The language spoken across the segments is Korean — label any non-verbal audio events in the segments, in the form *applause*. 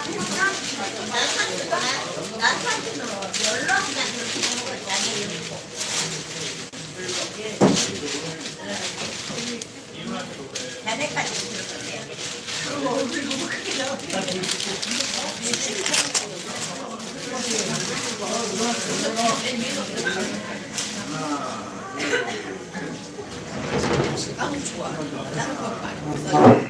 여기서 막걸리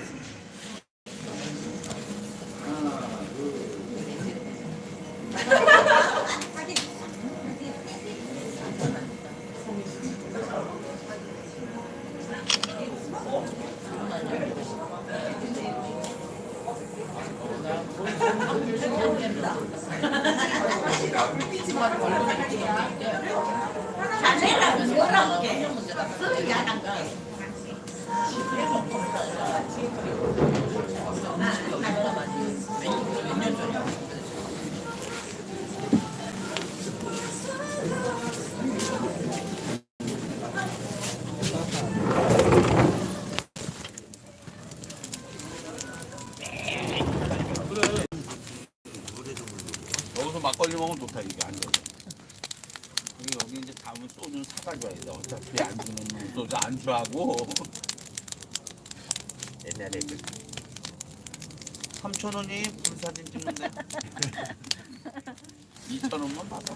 먹으면 좋다 이게 안 돼. 여기 여기 이제 다음은 소주 사가줘야 돼. 어차피 안 주는 소주 안주하고. *laughs* 옛날에 그 3천 원이 불사진 찍는데 *laughs* 2천 원만 받아.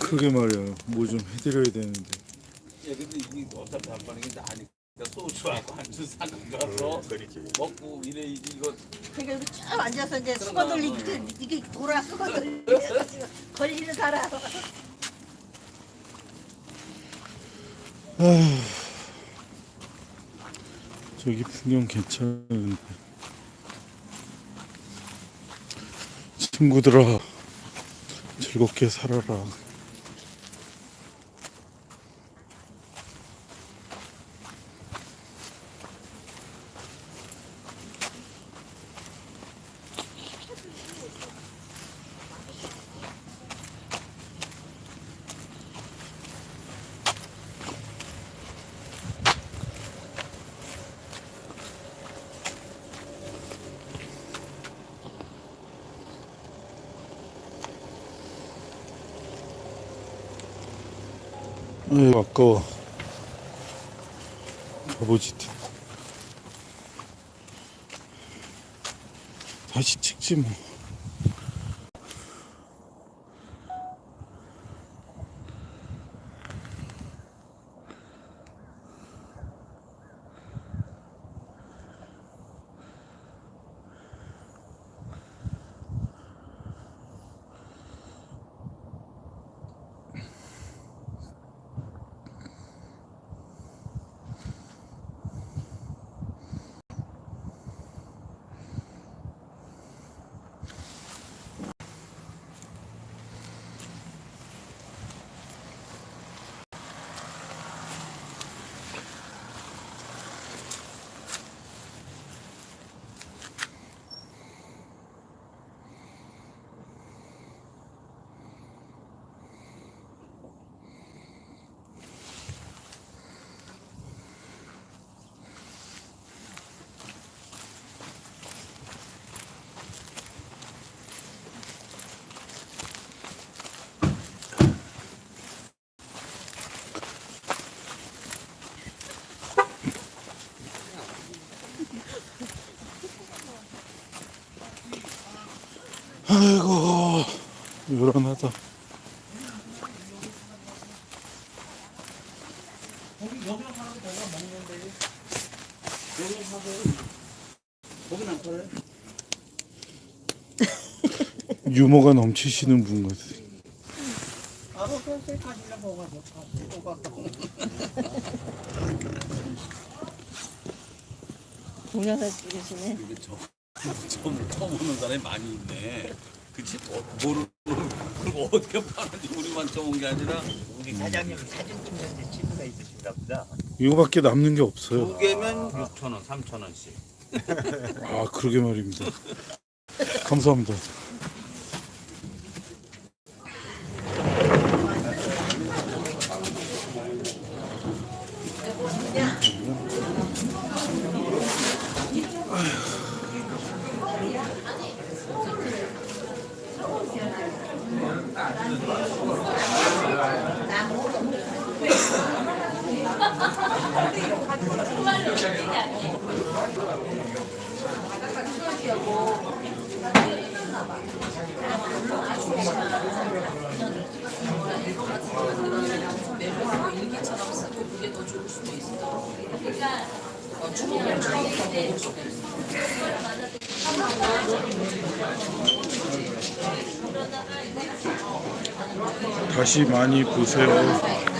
그게 말이야. 뭐 좀 해드려야 되는데. 야 근데 이게 어차피 안 받는 게 아니까 소주하고 안주 사는 거로 먹고 이래 이거 그러니까 여기 쭉 앉아서 이제 수건 돌리기 그- 이게 돌아 수건 돌리기 걸리는 사람. 저기 풍경 괜찮은데. 친구들아, 즐겁게 살아라. 아유, 아까워. 가보지. 다시 찍지 뭐. 요란하다. 유머가 넘치시는 분 같아. 동영상 찍으시네. 이게 저 *laughs* 처음 처음 오는 사람이 많이 있네. 그치? 어, 모르 그 리고 어떻게 파는지 우리만 처음 게 아니라 우리 사장님 사진 찍는데 친구가 있으신가 보다. 이거밖에 남는 게 없어요. 두 개면 6천 원, 3천 원씩. *laughs* 아 그러게 말입니다. 감사합니다. 다시 많이 보세요.